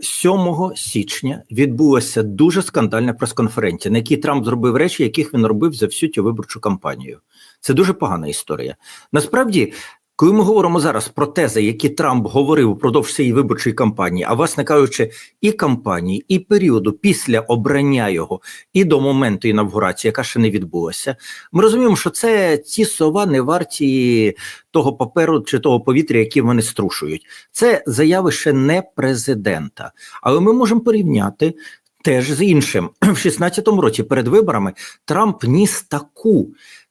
7 січня відбулася дуже скандальна прес-конференція, на якій Трамп зробив речі, яких він робив за всю цю виборчу кампанію. Це дуже погана історія. Насправді, коли ми говоримо зараз про тези, які Трамп говорив упродовж цієї виборчої кампанії, а власне кажучи, і кампанії, і періоду після обрання його, і до моменту інавгурації, яка ще не відбулася, ми розуміємо, що це ці слова не варті того паперу чи того повітря, які вони струшують. Це заяви ще не президента, але ми можемо порівняти. Теж з іншим в 16-му році перед виборами Трамп ніс таку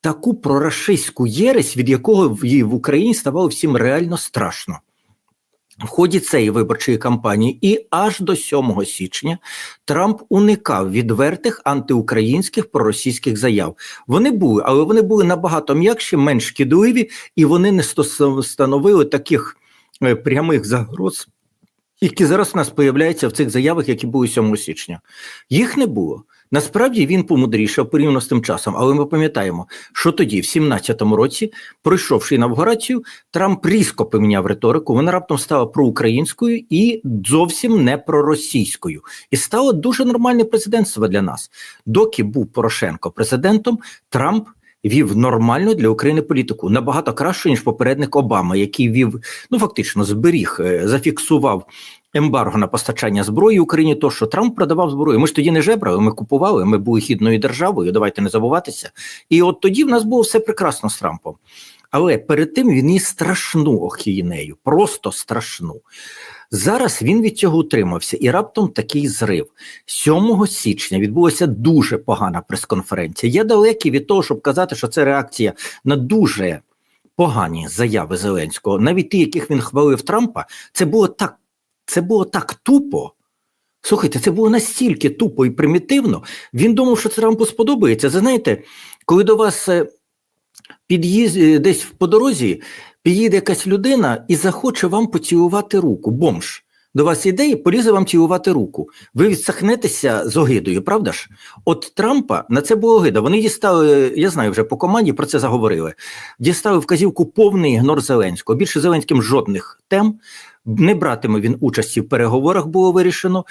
таку прорашистську єресь, від якого в, в Україні ставало всім реально страшно. В ході цієї виборчої кампанії і аж до 7 січня Трамп уникав відвертих антиукраїнських проросійських заяв. Вони були, але вони були набагато м'якші, менш шкідливі, і вони не становили таких е, прямих загроз, які зараз у нас появляються в цих заявах, які були 7 січня. Їх не було. Насправді він помудрішав порівняно з тим часом, але ми пам'ятаємо, що тоді, в 17-му році, пройшовши інавгурацію, Трамп різко поміняв риторику. Вона раптом стала проукраїнською і зовсім не проросійською. І стало дуже нормальне президентство для нас. Доки був Порошенко президентом, Трамп. Вів нормальну для України політику набагато краще ніж попередник Обама, який вів ну фактично зберіг, е, зафіксував ембарго на постачання зброї Україні, то що Трамп продавав зброю. Ми ж тоді не жебрали, ми купували, ми були хідною державою. Давайте не забуватися. І от тоді в нас було все прекрасно з Трампом. Але перед тим він і страшну охінею, просто страшну. Зараз він від цього утримався, і раптом такий зрив. 7 січня відбулася дуже погана прес-конференція. Я далекий від того, щоб казати, що це реакція на дуже погані заяви Зеленського, навіть ті, яких він хвалив Трампа, це було так це було так тупо. Слухайте, це було настільки тупо і примітивно. Він думав, що це Трампу сподобається. Знаєте, коли до вас е, під'їзд е, десь по дорозі під'їде якась людина і захоче вам поцілувати руку, бомж. До вас іде і полізе вам цілувати руку. Ви відсахнетеся з огидою, правда ж? От Трампа на це було огида. Вони дістали, я знаю, вже по команді про це заговорили. Дістали вказівку повний ігнор Зеленського. Більше Зеленським жодних тем. Не братиме він участі в переговорах, було вирішено.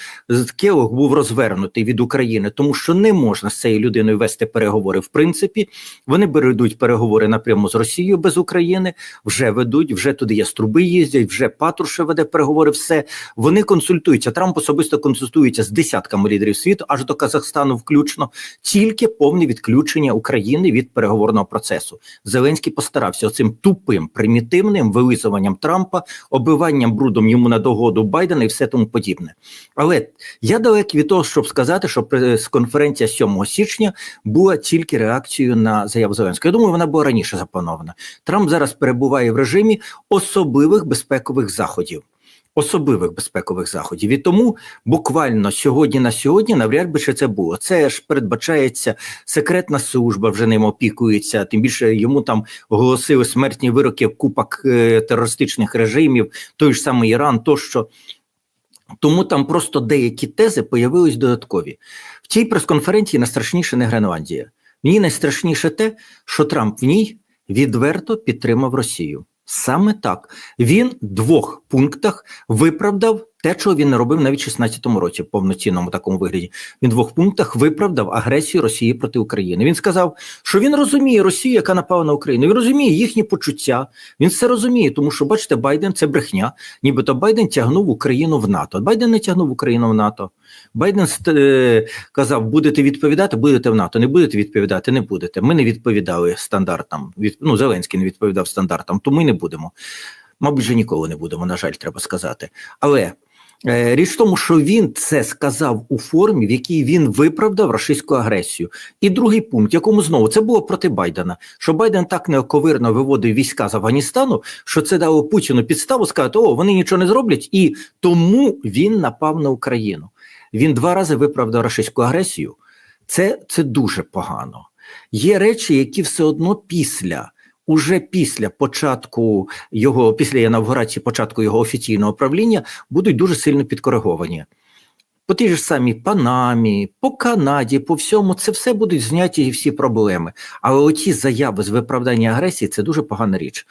Келог був розвернутий від України, тому що не можна з цією людиною вести переговори. В принципі, вони беруть переговори напряму з Росією без України, вже ведуть, вже туди яструби їздять, вже Патрушев веде переговори. Все вони консультуються. Трамп особисто консультується з десятками лідерів світу, аж до Казахстану, включно тільки повне відключення України від переговорного процесу. Зеленський постарався оцим тупим примітивним вилизуванням Трампа, обиванням брудом йому на догоду Байдена і все тому подібне. Але я далекий від того, щоб сказати, що прес-конференція 7 січня була тільки реакцією на заяву Зеленського. Я думаю, вона була раніше запланована. Трамп зараз перебуває в режимі особливих безпекових заходів. Особливих безпекових заходів і тому буквально сьогодні на сьогодні навряд би ще це було. Це ж передбачається секретна служба, вже ним опікується. Тим більше йому там оголосили смертні вироки в купах е, терористичних режимів, той ж самий Іран, тощо. Тому там просто деякі тези появились додаткові. В цій прес-конференції найстрашніше не Гренландія. Мені найстрашніше те, що Трамп в ній відверто підтримав Росію. Саме так. Він в двох пунктах виправдав те, чого він не робив навіть в 16-му році, в повноцінному такому вигляді. Він в двох пунктах виправдав агресію Росії проти України. Він сказав, що він розуміє Росію, яка напала на Україну. Він розуміє їхні почуття. Він все розуміє, тому що, бачите, Байден це брехня. Нібито Байден тягнув Україну в НАТО. Байден не тягнув Україну в НАТО. Байден е, казав: будете відповідати, будете в НАТО. Не будете відповідати, не будете. Ми не відповідали стандартам. Від, ну, Зеленський не відповідав стандартам, то ми не будемо. Мабуть, вже ніколи не будемо, на жаль, треба сказати. Але річ в тому, що він це сказав у формі, в якій він виправдав російську агресію. І другий пункт, якому знову це було проти Байдена, що Байден так неоковирно виводив війська з Афганістану, що це дало Путіну підставу сказати, о, вони нічого не зроблять, і тому він напав на Україну. Він два рази виправдав російську агресію. Це, Це дуже погано. Є речі, які все одно після. Уже після початку його, після інавгурації початку його офіційного правління будуть дуже сильно підкориговані. По тій ж самій Панамі, по Канаді, по всьому, це все будуть зняті і всі проблеми. Але оці заяви з виправдання агресії це дуже погана річ.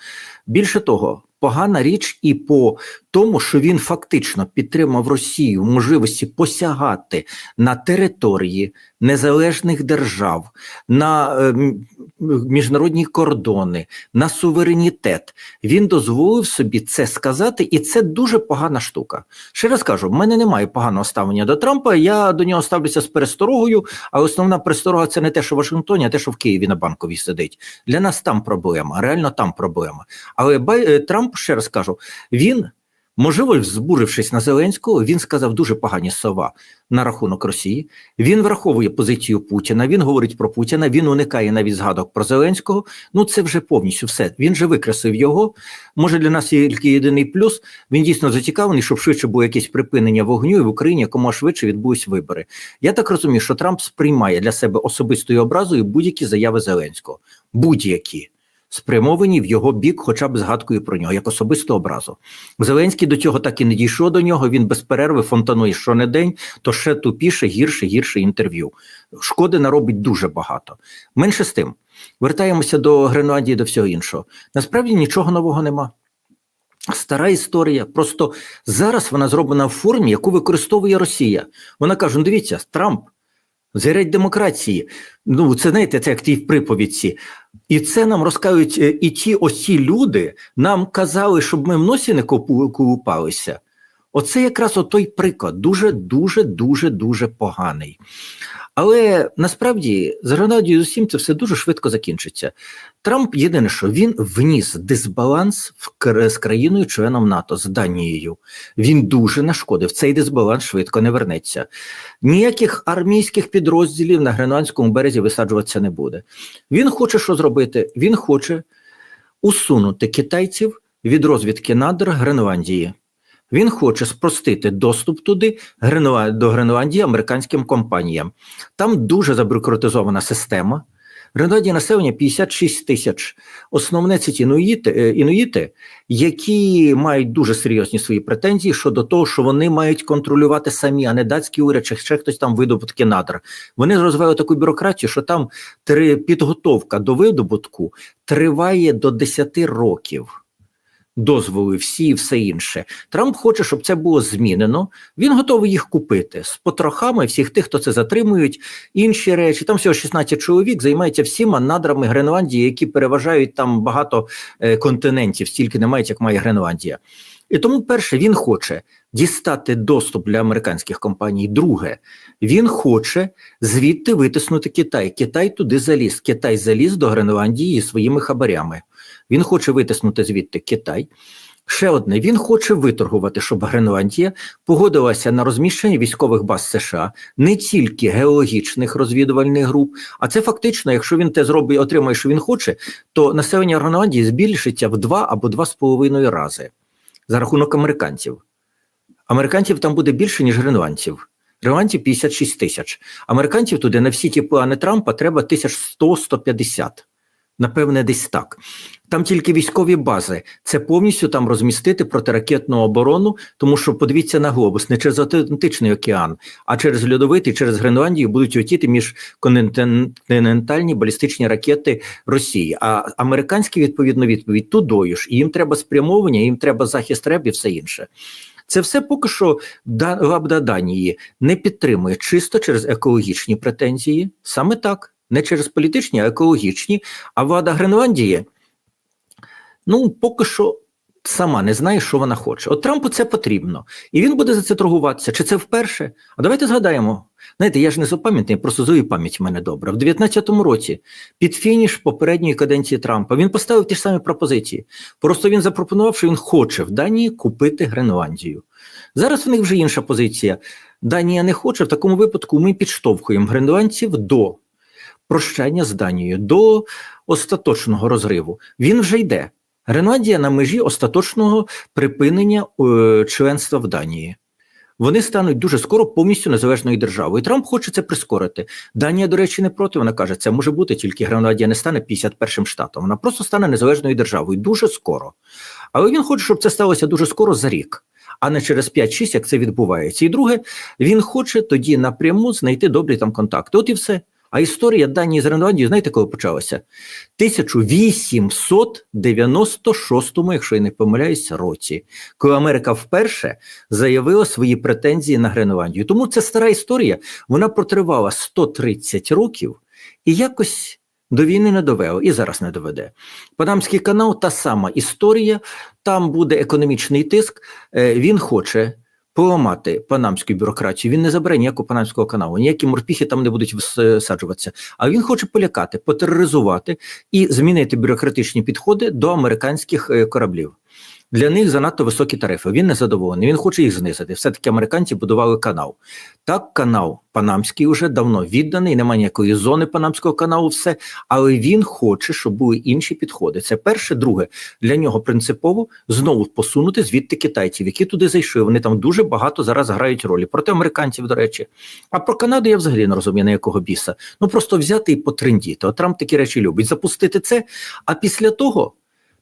Більше того, погана річ і по тому, що він фактично підтримав Росію в можливості посягати на території незалежних держав, на е, міжнародні кордони, на суверенітет. Він дозволив собі це сказати, і це дуже погана штука. Ще раз кажу, в мене немає поганого ставлення до Трампа. Я до нього ставлюся з пересторогою, а основна пересторога це не те, що в Вашингтоні, а те, що в Києві на банковій сидить. Для нас там проблема, реально там проблема. Але е, Трамп, ще раз кажу, він. Можливо, збурившись на Зеленського, він сказав дуже погані слова на рахунок Росії. Він враховує позицію Путіна. Він говорить про Путіна. Він уникає навіть згадок про Зеленського. Ну це вже повністю все. Він же викреслив його. Може для нас є тільки єдиний плюс. Він дійсно зацікавлений, щоб швидше було якесь припинення вогню і в Україні якомога швидше відбулись вибори. Я так розумію, що Трамп сприймає для себе особистою образою будь-які заяви Зеленського, будь-які. Спрямовані в його бік, хоча б згадкою про нього, як особисту образу. Зеленський до цього так і не дійшов до нього. Він без перерви фонтанує щонедень, то ще тупіше, гірше, гірше інтерв'ю. Шкоди наробить дуже багато. Менше з тим, вертаємося до Гренландії, до всього іншого. Насправді нічого нового нема. Стара історія, просто зараз вона зроблена в формі, яку використовує Росія. Вона каже: ну дивіться, Трамп, згорять демократії. Ну, це знаєте, це як ті в приповідці. І це нам розказують е, і ті оці люди нам казали, щоб ми в носі не колупалися. Оце якраз той приклад, дуже, дуже, дуже, дуже поганий. Але насправді з Гренадією з усім це все дуже швидко закінчиться. Трамп єдине, що він вніс дисбаланс в з країною-членом НАТО, з Данією. Він дуже нашкодив. Цей дисбаланс швидко не вернеться. Ніяких армійських підрозділів на Гренландському березі висаджуватися не буде. Він хоче що зробити? Він хоче усунути китайців від розвідки надр Гренландії. Він хоче спростити доступ туди до Гренландії американським компаніям. Там дуже забюрократизована система. Гренландія населення 56 тисяч. Основне це ті інуїти, е, інуїти, які мають дуже серйозні свої претензії щодо того, що вони мають контролювати самі, а не датський уряд чи ще хтось там видобутки надр. Вони розвивають таку бюрократію, що там підготовка до видобутку триває до 10 років. Дозволи всі і все інше. Трамп хоче, щоб це було змінено. Він готовий їх купити з потрохами всіх тих, хто це затримують. Інші речі. Там всього 16 чоловік займаються всіма надрами Гренландії, які переважають там багато е, континентів, стільки не мають, як має Гренландія. І тому, перше, він хоче дістати доступ для американських компаній. Друге, він хоче звідти витиснути Китай. Китай туди заліз. Китай заліз до Гренландії своїми хабарями. Він хоче витиснути звідти Китай. Ще одне, він хоче виторгувати, щоб Гренландія погодилася на розміщення військових баз США не тільки геологічних розвідувальних груп, а це фактично, якщо він те зробить, отримає, що він хоче, то населення Гренландії збільшиться в два або два з половиною рази за рахунок американців. Американців там буде більше, ніж гренландців. Гренландців 56 тисяч. Американців туди на всі ті плани Трампа треба 1100-150. Напевне, десь так. Там тільки військові бази. Це повністю там розмістити протиракетну оборону, тому що подивіться на глобус, не через Атлантичний океан, а через льодовитий, через Гренландію будуть летіти міжконтинентальні балістичні ракети Росії. А американські відповідно відповідь тудою ж. І їм треба спрямовування, їм треба захист РЕБ і все інше. Це все поки що Да- Лабда Данії не підтримує чисто через екологічні претензії. Саме так, не через політичні, а екологічні. А влада Гренландії, ну поки що сама не знає, що вона хоче. От Трампу це потрібно, і він буде за це торгуватися. Чи це вперше? А давайте згадаємо. Знаєте, я ж не запам'ятний, просто зою пам'ять в мене добра. В 19-му році, під фініш попередньої каденції Трампа, він поставив ті ж самі пропозиції. Просто він запропонував, що він хоче в Данії купити Гренландію. Зараз в них вже інша позиція. Данія не хоче. В такому випадку ми підштовхуємо гренландців до прощання з Данією, до остаточного розриву. Він вже йде. Гренландія на межі остаточного припинення е, членства в Данії. Вони стануть дуже скоро повністю незалежною державою. І Трамп хоче це прискорити. Данія, до речі, не проти. Вона каже, це може бути тільки Гренландія не стане 51-м штатом. Вона просто стане незалежною державою дуже скоро. Але він хоче, щоб це сталося дуже скоро за рік, а не через 5-6, як це відбувається. І друге, він хоче тоді напряму знайти добрі там контакти. От і все. А історія Данії з Гренландією, знаєте, коли почалася? 1896, якщо я не помиляюсь, році, коли Америка вперше заявила свої претензії на Гренландію. Тому це стара історія, вона протривала 130 років і якось до війни не довела, і зараз не доведе. Панамський канал та сама історія, там буде економічний тиск, е, він хоче поламати панамську бюрократію. Він не забере ніякого панамського каналу, ніякі морпіхи там не будуть висаджуватися. А він хоче полякати, потероризувати і змінити бюрократичні підходи до американських е, кораблів. Для них занадто високі тарифи. Він не задоволений. Він хоче їх знизити. Все таки американці будували канал. Так, канал Панамський вже давно відданий, немає ніякої зони Панамського каналу, все, але він хоче, щоб були інші підходи. Це перше, друге для нього принципово знову посунути звідти китайців, які туди зайшли. Вони там дуже багато зараз грають ролі проти американців, до речі. А про Канаду я взагалі не розумію, на якого біса. Ну просто взяти і потрендіти. От Трамп такі речі любить запустити це. А після того.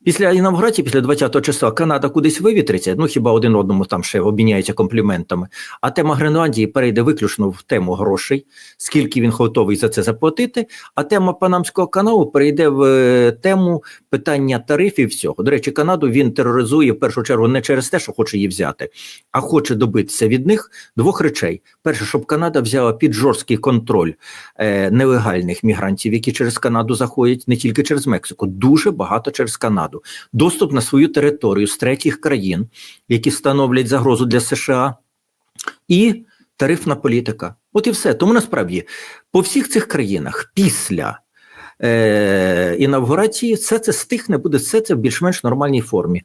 Після інавгурації, після 20-го числа, Канада кудись вивітриться, ну хіба один одному там ще обміняється компліментами. А тема Гренландії перейде виключно в тему грошей, скільки він готовий за це заплатити. А тема Панамського каналу перейде в е, тему питання тарифів. Всього до речі, Канаду він тероризує в першу чергу не через те, що хоче її взяти, а хоче добитися від них двох речей: перше, щоб Канада взяла під жорсткий контроль е, нелегальних мігрантів, які через Канаду заходять, не тільки через Мексику, дуже багато через Канаду. Доступ на свою територію з третіх країн, які становлять загрозу для США, і тарифна політика. От і все. Тому насправді по всіх цих країнах після е, інавгурації все це стихне, буде все це в більш-менш нормальній формі.